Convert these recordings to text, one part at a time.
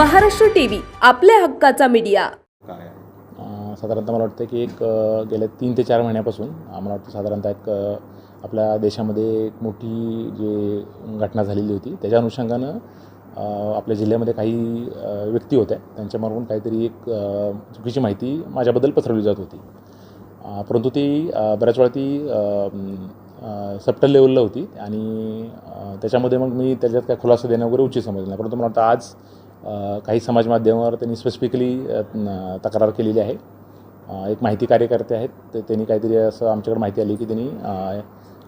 Maharashtra TV आपल्या हक्काचा media. साधारणतः मला वाटतं की एक गेल्या तीन ते चार महिन्यापासून मला वाटतं साधारणतः एक आपल्या देशामध्ये एक मोठी जी घटना झालेली होती त्याच्या अनुषंगानं अं, आपल्या जिल्ह्यामध्ये काही व्यक्ती होत्या. त्यांच्यामार्फून काहीतरी एक चुकीची माहिती माझ्याबद्दल पसरवली जात होती. परंतु ती बऱ्याच वेळा ती सबटल लेवलला होती आणि त्याच्यामध्ये मग मी त्याच्यात काय खुलासा देणं वगैरे उचित समजलं नाही. परंतु मला वाटतं आज काही समाज माध्यमावर त्यांनी स्पेसिफिकली तक्रार केलेली आहे. एक माहिती कार्यकर्ते आहेत. ते त्यांनी काहीतरी असं आमच्याकडे माहिती आली की त्यांनी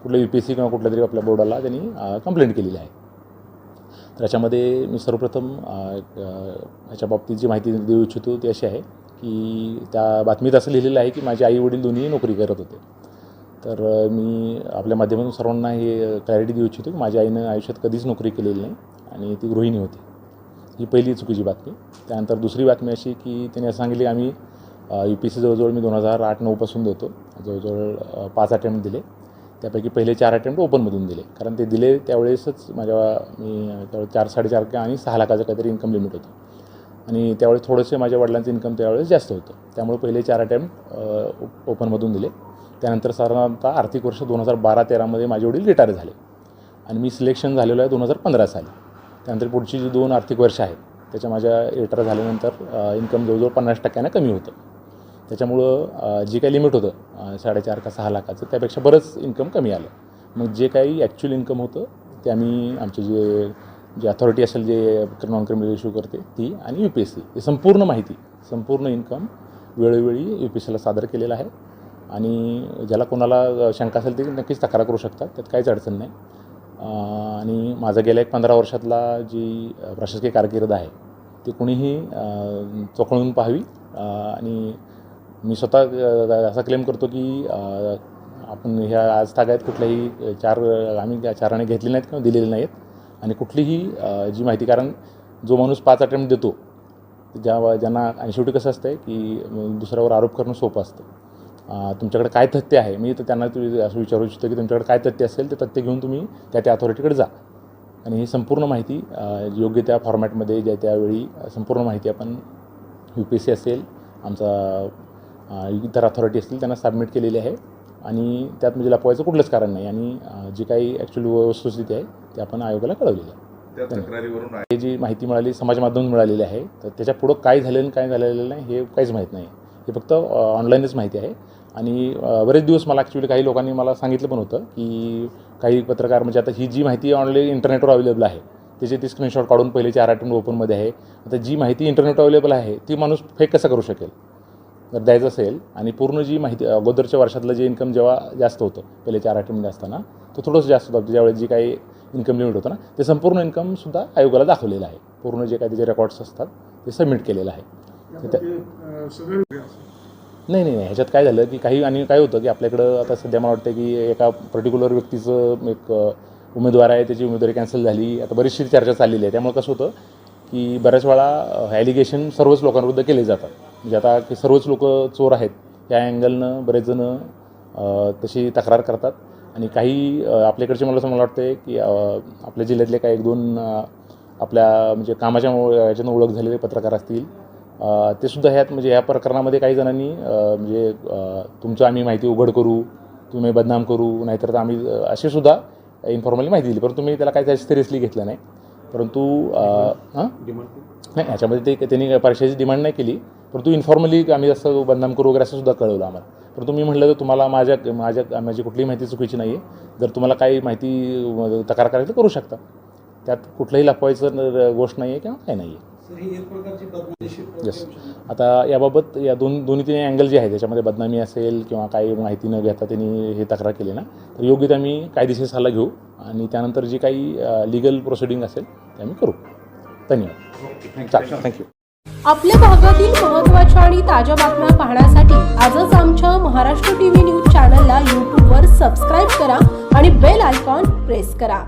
कुठलं यू पी एस सी किंवा कुठल्या तरी आपल्या बोर्डाला त्यांनी कंप्लेंट केलेली आहे. तर याच्यामध्ये मी सर्वप्रथम ह्याच्या याच्या बाबतीत जी माहिती देऊ इच्छितो ती अशी आहे की त्या बातमीत असं लिहिलेलं आहे की माझे आई वडील दोन्ही नोकरी करत होते. तर मी आपल्या माध्यमातून सर्वांना हे क्लॅरिटी देऊ इच्छितो की माझ्या आईनं आयुष्यात कधीच नोकरी केलेली नाही आणि ती गृहिणी होती. ही पहिली चुकीची बातमी. त्यानंतर दुसरी बातमी अशी की त्याने असं सांगितले आम्ही यू पी सी जवळजवळ मी दोन हजार आठ नऊपासून देतो. जवळजवळ पाच अटेम्प्ट दिले. त्यापैकी पहिले चार अटेम्प्ट ओपनमधून दिले. कारण ते दिले त्यावेळेसच माझ्या मी त्यावेळेस चार साडेचार का आणि सहा लाखाचं काहीतरी इन्कम लिमिट होतं. आणि त्यावेळेस थोडंसे माझ्या वडिलांचं इन्कम त्यावेळेस जास्त होतं. त्यामुळे पहिले चार अटेम्प्ट ओपनमधून दिले. त्यानंतर साधारणतः आर्थिक वर्ष दोन हजार बारा तेरामध्ये माझे वडील रिटायर झाले. आणि मी सिलेक्शन झालेलो आहे दोन हजार पंधरा साली. त्यानंतर पुढची जी दोन आर्थिक वर्ष आहेत त्याच्या माझ्या रिटायर झाल्यानंतर इन्कम जवळजवळ पन्नास टक्क्यानं कमी होतं. त्याच्यामुळं जे काही लिमिट होतं साडेचार का सहा लाखाचं त्यापेक्षा बरंच इन्कम कमी आलं. मग जे काही ॲक्च्युअल इन्कम होतं ते आम्ही आमचे जे जे अथॉरिटी असेल जे नॉन क्रिमिनल इश्यू करते ती आणि यू पी एस सी ही संपूर्ण माहिती संपूर्ण इन्कम वेळोवेळी यू पी एस सीला सादर केलेलं आहे. आणि ज्याला कोणाला शंका असेल ते नक्कीच तक्रार करू शकतात त्यात काहीच अडचण नाही. आणि माझा गेल्या एक पंधरा वर्षातला जी प्रशासकीय कारकीर्द आहे ती कुणीही चोखळून पाहावी. आणि मी स्वतः असा क्लेम करतो की आपण ह्या आज तागायत कुठल्याही चार आम्ही त्या चाराने घेतले नाहीत किंवा दिलेले नाहीत. आणि कुठलीही जी माहिती कारण जो माणूस पाच अटेम्प्ट देतो ज्या ज्यांना आणि शेवटी कसं असतं की दुसऱ्यावर आरोप करणं सोपं असतं. तुमच्याकडे काय तथ्य आहे? मी तर त्यांना तुम्ही असं विचारू इच्छितो की तुमच्याकडे काय तथ्य असेल ते तथ्य घेऊन तुम्ही त्या त्या अथॉरिटीकडे जा. आणि ही संपूर्ण माहिती योग्य त्या फॉर्मॅटमध्ये ज्या त्यावेळी संपूर्ण माहिती आपण यू पी एस सी असेल आमचा इतर अथॉरिटी असतील त्यांना सबमिट केलेली आहे. आणि त्यात म्हणजे लपवायचं कुठलंच कारण नाही. आणि जी काही ॲक्च्युअली वस्तुस्थिती आहे ती आपण आयोगाला कळवलेली आहे. हे जी माहिती मिळाली समाज माध्यमातून मिळालेली आहे तर त्याच्या पुढं काय झालेलं काय झालेलं नाही हे काहीच माहीत नाही. हे फक्त ऑनलाईनच माहिती आहे. आणि बरेच दिवस मला ॲक्च्युली काही लोकांनी मला सांगितलं पण होतं की काही पत्रकार म्हणजे आता ही जी माहिती ऑनलाईन इंटरनेटवर अवेलेबल आहे त्याचे ती स्क्रीनशॉट काढून पहिले चार अटेम्प्ट ओपनमध्ये आहे. आता जी माहिती इंटरनेटवर अवेलेबल आहे ती माणूस फेक कसं करू शकेल? जर द्यायचं असेल आणि पूर्ण जी माहिती अगोदरच्या वर्षातलं जे इन्कम जेव्हा जास्त होतं पहिले चार आयटममध्ये असताना तो थोडंसं जास्त होतं. ज्यावेळेस जी काही इन्कम लिमिट होतं ना ते संपूर्ण इन्कमसुद्धा आयोगाला दाखवलेलं आहे. पूर्ण जे काही त्याचे रेकॉर्ड्स असतात ते सबमिट केलेलं आहे. नाही नाही नाही ह्याच्यात काय झालं की काही आणि काय होतं की आपल्याकडं आता सध्या मला वाटतं की एका पर्टिक्युलर व्यक्तीचं एक उमेदवार आहे त्याची उमेदवारी कॅन्सल झाली. आता बरीचशी चर्चा चाललेली आहे. त्यामुळे कसं होतं की बऱ्याच वेळा ॲलिगेशन सर्वच लोकांविरुद्ध केले जातात. म्हणजे आता की सर्वच लोक चोर आहेत. या अँगलनं बरेच जणं तशी तक्रार करतात. आणि काही आपल्याकडचे मला असं मला वाटतं की आपल्या जिल्ह्यातले काही एक दोन आपल्या म्हणजे कामाच्या याच्यानं ओळख झालेले पत्रकार असतील. ते सुद्धा ह्यात म्हणजे ह्या प्रकरणामध्ये काही जणांनी म्हणजे तुमचं आम्ही माहिती उघड करू तुम्ही बदनाम करू नाहीतर तर आम्ही अ, अशी सुद्धा इन्फॉर्मली माहिती दिली. परंतु मी त्याला काही सिरियसली घेतलं नाही. परंतु हां? नाही ह्याच्यामध्ये ते त्यांनी परीक्षेची डिमांड नाही केली. परंतु इन्फॉर्मली आम्ही असं बदनाम करू वगैरे असं सुद्धा कळवलं आम्हाला. परंतु मी म्हटलं तर तुम्हाला माझ्या माझ्या माझी कुठलीही माहिती चुकीची नाही आहे जर तुम्हाला काही माहिती तक्रार करायची तर करू शकता. त्यात कुठलंही लपवायचं गोष्ट नाही आहे किंवा काही नाही आहे Yes. आता याबाबत या दोन दोन्ही तीन अँगल जे आहे त्याच्यामध्ये बदनामी असेल किंवा काही माहिती न घेता त्यांनी हे तक्रार केली ना तर योग्य ते आम्ही कायदेशीर सल्ला घेऊ आणि त्यानंतर जी काही लिगल प्रोसिडिंग असेल ते आम्ही करू. धन्यवाद. चालेल. थँक्यू आपल्या भागातील महत्त्वाच्या आणि ताज्या बातम्या पाहण्यासाठी आजच आमच्या महाराष्ट्र टीव्ही न्यूज चॅनलला यूट्यूबवर सबस्क्राईब करा आणि बेल आयकॉन प्रेस करा.